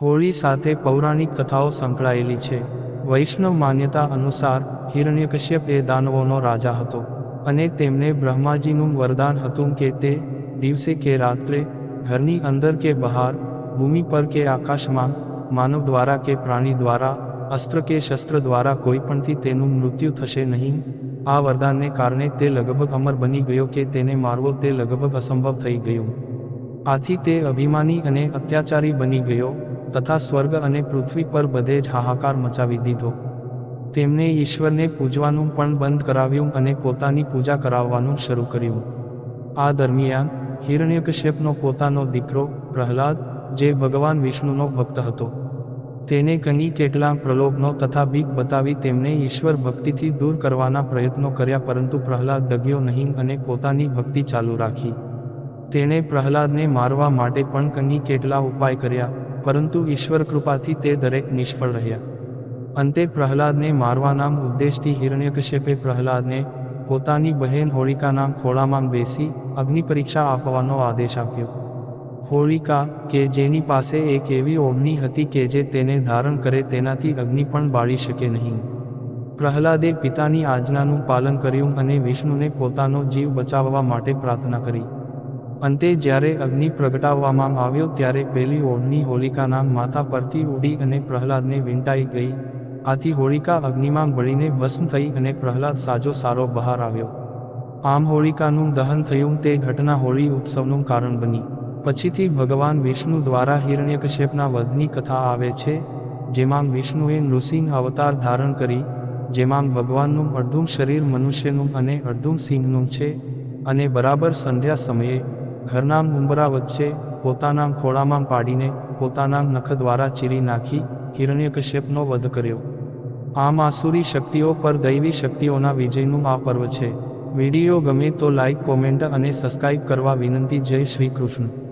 હોળી સાથે પૌરાણિક કથાઓ સંકળાયેલી છે. વૈષ્ણવ માન્યતા અનુસાર હિરણ્યકશ્યપ એ દાનવોનો રાજા હતો અને તેમને બ્રહ્માજીનું વરદાન હતું કે તે દિવસે કે રાત્રે ઘરની અંદર કે બહાર, ભૂમિ પર કે આકાશમાં, માનવ દ્વારા કે પ્રાણી દ્વારા, અસ્ત્ર કે શસ્ત્ર દ્વારા કોઈ પણથી તેનું મૃત્યુ થશે નહીં. આ વરદાનને કારણે તે લગભગ અમર બની ગયો કે તેને મારવો તે લગભગ અસંભવ થઈ ગયું. આથી તે અભિમાની અને અત્યાચારી બની ગયો. તથા સ્વર્ગ અને પૃથ્વી પર બધે જ હાહાકાર મચાવી દીધો. તેમણે ઈશ્વરને પૂજવાનું પણ બંધ કરાવ્યું અને પોતાની પૂજા કરાવવાનું શરૂ કર્યું. આ દરમિયાન હિરણ્યકશ્યપનો પોતાનો દીકરો પ્રહલાદ, જે ભગવાન વિષ્ણુનો ભક્ત હતો. તેને કની કેટલાક પ્રલોભનો તથા બીક બતાવી તેમને ઈશ્વર ભક્તિથી દૂર કરવાના પ્રયત્નો કર્યા પરંતુ પ્રહલાદ ડગ્યો નહીં અને પોતાની ભક્તિ ચાલુ રાખી. તેણે પ્રહલાદને મારવા માટે પણ કની કેટલા ઉપાય કર્યા. પરંતુ ઈશ્વર કૃપાથી તે દરેક નિષ્ફળ રહ્યા. અંતે પ્રહલાદને મારવાના ઉદ્દેશથી હિરણ્યકશ્યપે પ્રહલાદને પોતાની બહેન હોળિકાના ખોળામાં બેસી અગ્નિ પરીક્ષા આપવાનો આદેશ આપ્યો. હોળિકા કે જેની પાસે એક એવી ઓઢણી હતી કે જે તેને ધારણ કરે તેનાથી અગ્નિ પણ બાળી શકે નહીં. પ્રહલાદે પિતાની આજ્ઞાનું પાલન કર્યું અને વિષ્ણુને પોતાનો જીવ બચાવવા માટે પ્રાર્થના કરી. અંતે જ્યારે અગ્નિ પ્રગટાવવામાં આવ્યો ત્યારે પેલી ઓઢની હોલિકાના માથા પરથી ઉડી અને પ્રહલાદને વીંટાઈ ગઈ. આથી હોળિકા અગ્નિમાં બળીને ભસ્મ થઈ અને પ્રહલાદ સાજો સારો બહાર આવ્યો. આમ હોળિકાનું દહન થયું તે ઘટના હોળી ઉત્સવનું કારણ બની. પછીથી ભગવાન વિષ્ણુ દ્વારા હિરણ્યકશ્યપના વધની કથા આવે છે, જેમાં વિષ્ણુએ નૃસિંહ અવતાર ધારણ કરી, જેમાં ભગવાનનું અડધું શરીર મનુષ્યનું અને અડધું સિંહનું છે, અને બરાબર સંધ્યા સમયે ઘરના મુંબરા વચ્ચે પોતાના ખોળામાં પાડીને પોતાના નખ દ્વારા ચીરી નાખી હિરણ્યકશ્યપનો વધ કર્યો. આમ આસુરી શક્તિઓ પર દૈવી શક્તિઓના વિજયનું આ પર્વ છે. વીડિયો ગમે તો લાઇક કોમેન્ટ અને સબસ્ક્રાઇબ કરવા વિનંતી જય શ્રી કૃષ્ણ.